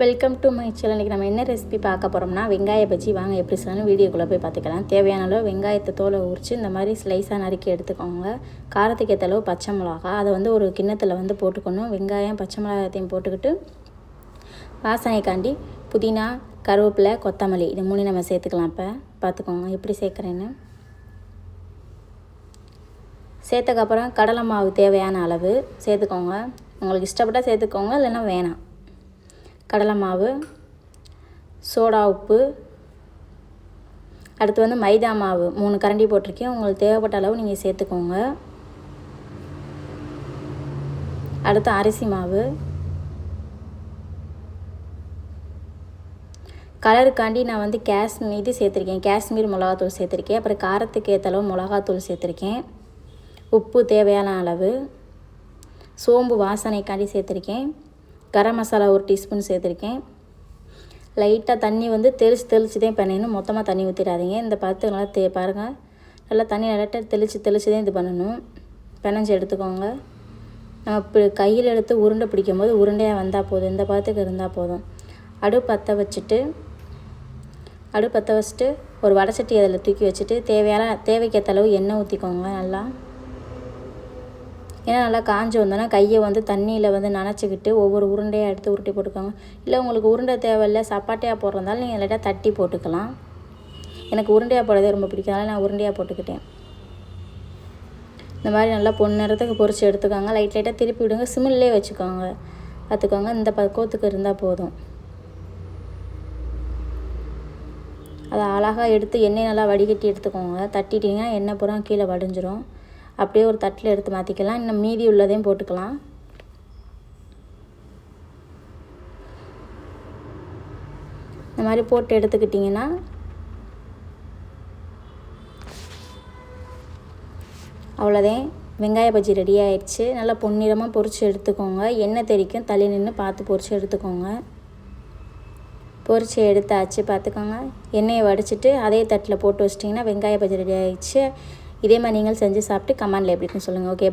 Welcome to my channel இன்றைக்கி நம்ம என்ன ரெசிபி பார்க்க போகிறோம்னா வெங்காய பஜ்ஜி. வாங்க எப்படி சொல்லணும் வீடியோக்குள்ளே போய் பார்த்துக்கலாம். தேவையான அளவு வெங்காயத்தை தோலை உரித்து இந்த மாதிரி ஸ்லைஸாக நறுக்கி எடுத்துக்கோங்க. காரத்துக்கு ஏற்ற அளவு பச்சை மிளகா. அதை வந்து ஒரு கிண்ணத்தில் வந்து போட்டுக்கணும். வெங்காயம் பச்சை மிளகாயத்தையும் போட்டுக்கிட்டு வாசனைக்காண்டி புதினா கருவேப்பிலை கொத்தமல்லி இது மூணு நம்ம சேர்த்துக்கலாம் இப்போ. பார்த்துக்கோங்க எப்படி சேர்க்குறேன்னு. சேர்த்தக்கப்புறம் கடலை மாவு தேவையான அளவு சேர்த்துக்கோங்க. உங்களுக்கு இஷ்டப்பட்டால் சேர்த்துக்கோங்க இல்லைன்னா வேணாம். கடலை மாவு சோடா உப்பு. அடுத்து வந்து மைதா மாவு. மூணு கரண்டி போட்டிருக்கேன். உங்களுக்கு தேவைப்பட்ட அளவு நீங்கள் சேர்த்துக்கோங்க. அடுத்து அரிசி மாவு. கலருக்காண்டி நான் வந்து காஷ்மீர் இது சேர்த்துருக்கேன். காஷ்மீர் மிளகாத்தூள் சேர்த்துருக்கேன். அப்புறம் காரத்துக்கு ஏற்ற அளவு மிளகாத்தூள் சேர்த்துருக்கேன். உப்பு தேவையான அளவு. சோம்பு வாசனைக்காண்டி சேர்த்துருக்கேன். கரம் மசாலா ஒரு டீஸ்பூன் சேர்த்துருக்கேன். லைட்டாக தண்ணி வந்து தெளித்து தெளித்து தான் பண்ணணும். மொத்தமாக தண்ணி ஊற்றிடாதீங்க இந்த பத்து நல்லா தே பாருங்கள் நல்லா தண்ணி நல்லா தெளித்து தெளித்து தான் இது பண்ணணும். பெனஞ்சு எடுத்துக்கோங்க. நம்ம இப்போ கையில் எடுத்து உருண்டை பிடிக்கும் போது உருண்டையாக வந்தால் போதும். இந்த பதத்துக்கு இருந்தால் போதும். அடுப்பு பற்ற வச்சுட்டு அடுப்பு பற்ற வச்சுட்டு ஒரு வடை சட்டி அதில் தூக்கி வச்சுட்டு தேவையான தேவைக்கேற்ற அளவு எண்ணெய் ஊற்றிக்கோங்க நல்லா. ஏன்னா நல்லா காஞ்சி வந்தோன்னா கையை வந்து தண்ணியில் வந்து நனைச்சிக்கிட்டு ஒவ்வொரு உருண்டையாக எடுத்து உருட்டி போட்டுக்கோங்க. இல்லை உங்களுக்கு உருண்டை தேவையில்லை சப்பாட்டையாக போடுறதால நீங்கள் லைட்டாக தட்டி போட்டுக்கலாம். எனக்கு உருண்டையாக போடுறதே ரொம்ப பிடிக்கும். நான் உருண்டையாக போட்டுக்கிட்டேன். இந்த மாதிரி நல்லா பொண்ணு நேரத்துக்கு பொறிச்சு எடுத்துக்கோங்க. லைட் லைட்டாக திருப்பி விடுங்க. சிமில்லே வச்சுக்கோங்க. பார்த்துக்கோங்க. இந்த பக்குவத்துக்கு இருந்தால் போதும். அதை அழகாக எடுத்து எண்ணெய் நல்லா வடிகட்டி எடுத்துக்கோங்க. தட்டிட்டிங்கன்னா எண்ணெய் பூரா கீழே வடிஞ்சிரும். அப்படியே ஒரு தட்டில் எடுத்து மாற்றிக்கலாம் இன்னும் மீதி உள்ளதையும் போட்டுக்கலாம். இந்த மாதிரி போட்டு எடுத்துக்கிட்டிங்கன்னா அவ்வளோதான் வெங்காய பஜ்ஜி ரெடி ஆயிடுச்சு. நல்லா பொன்னிறமாக பொரித்து எடுத்துக்கோங்க. எண்ணெய் தெரிக்கும் தள்ளி நின்று பார்த்து பொரித்து எடுத்துக்கோங்க. பொரித்து எடுத்தாச்சு. பார்த்துக்கோங்க. எண்ணெயை வடிச்சிட்டு அதே தட்டில் போட்டு வச்சிட்டிங்கன்னா வெங்காய பஜ்ஜி ரெடி ஆயிடுச்சு. இதே மாதிரி நீங்கள் செஞ்சு சாப்பிட்டு கமெண்டில் எப்படி சொல்லுங்கள் ஓகே